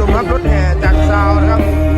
ชมครับรถแห่จากซาวนะครับ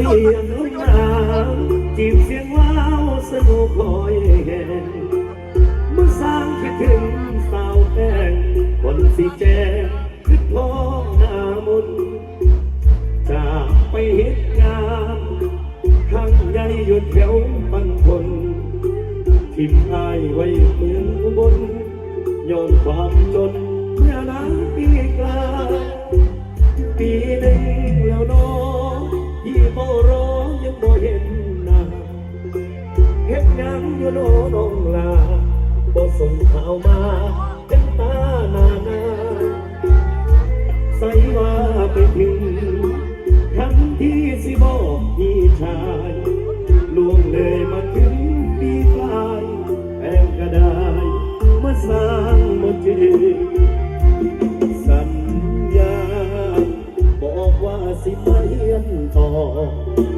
สียงลูกนางจีบเสียงว้าวสนุกคอยเห็นเมื่อสร้างคิดถึงสาวแป้งคนสีแจงคือท้องหน้ามุนจากไปเห็นงานข้างใหญ่อยู่แถวปังคนทิมอายไว้เมืองอุบนย้อนความจนเมื่อนานปีกลาปีหนึ่งแล้วน้อง รอยังบ่เห็นหน้าเฮ็ดหยังอยู่โน้นองลาบ่ส่งข่าวมาเป็นตาหน้าหน้าใส่ว่าไปถึงทันที่สิบอกพี่ชายล่วงเลยมาถึงปีกลายแป้งก็ได้มาสร้างมาจริ น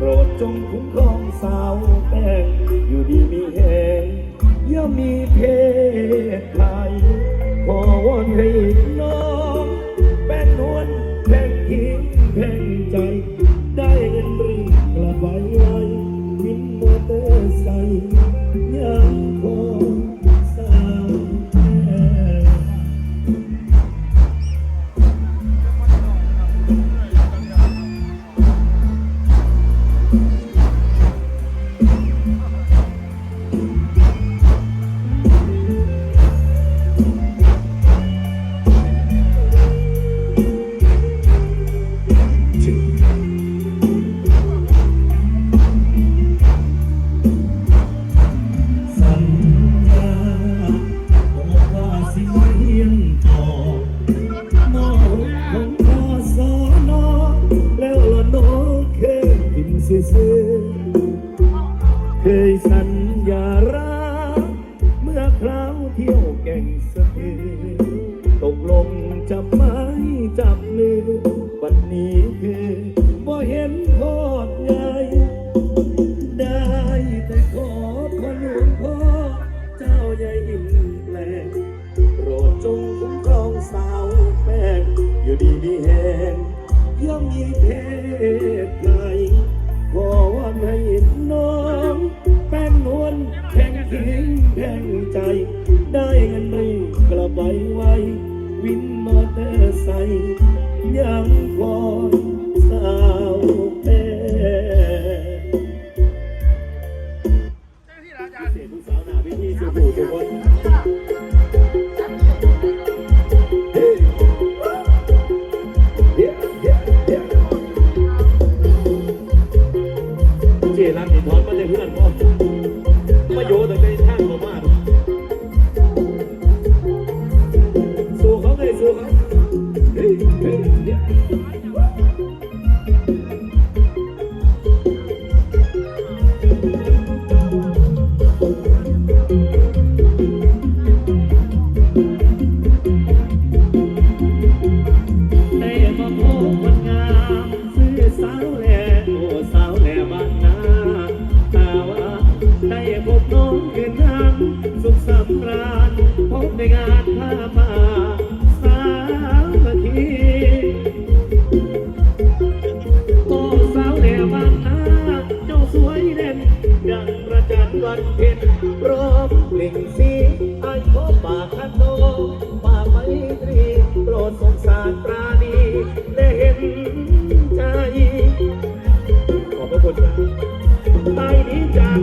โปรดจงคุ้มครองสาวแป่งอยู่ดีมีแหงย่อมมีเพศไทยขอวอนให้ จับไม้จับมือวันนี้คือบ่เห็นทอดใหญ่ได้แต่ขอพระหลวงพ่อเจ้าใหญ่อิ่มแปลงโปรดจงคุ้มครองสาวแป้อยู่ดีมีแหงย่อมมีเพศ รันติดทอนมาเลยเพื่อนพ่อ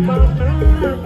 come back.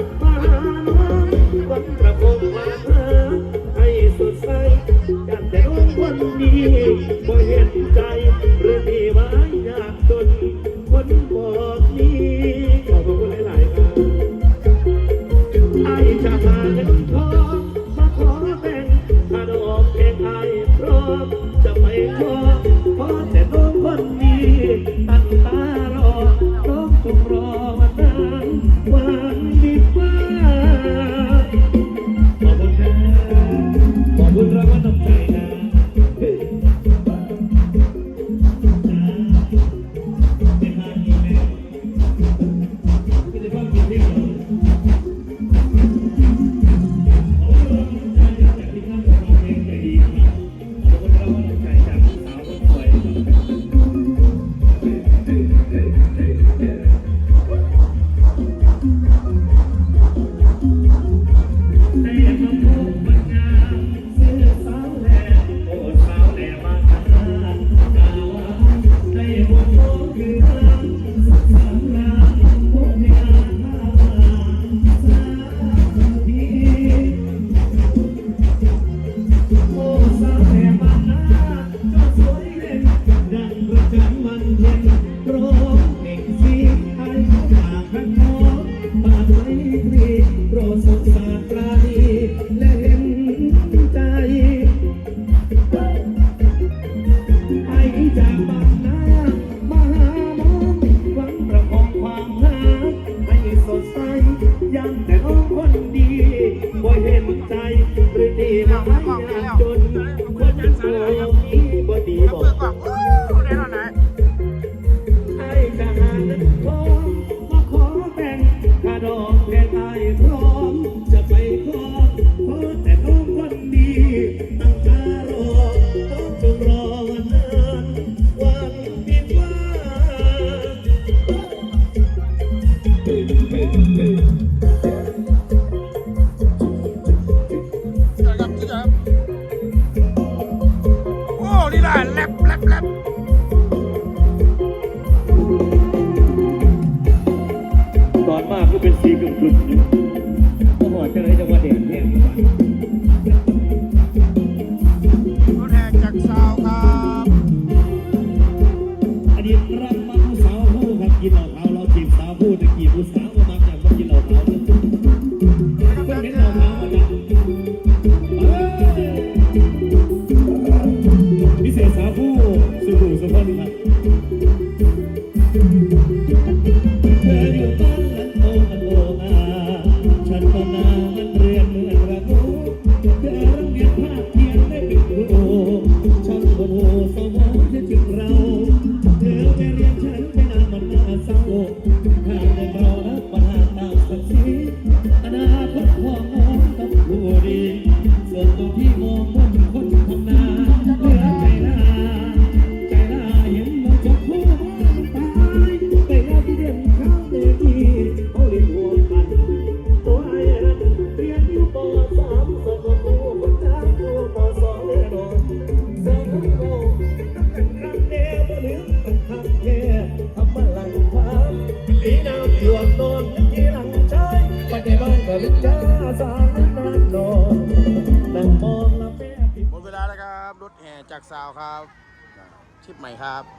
พร้อมจะไปขอขอแต่น้องวันดีตั้งตารอต้องรอวันนวันที่ว่าเป็โอ้นี่ล่แลบแลบแลบตอนมากก็เป็นสีกึ่งกึ่ง ม่ครับ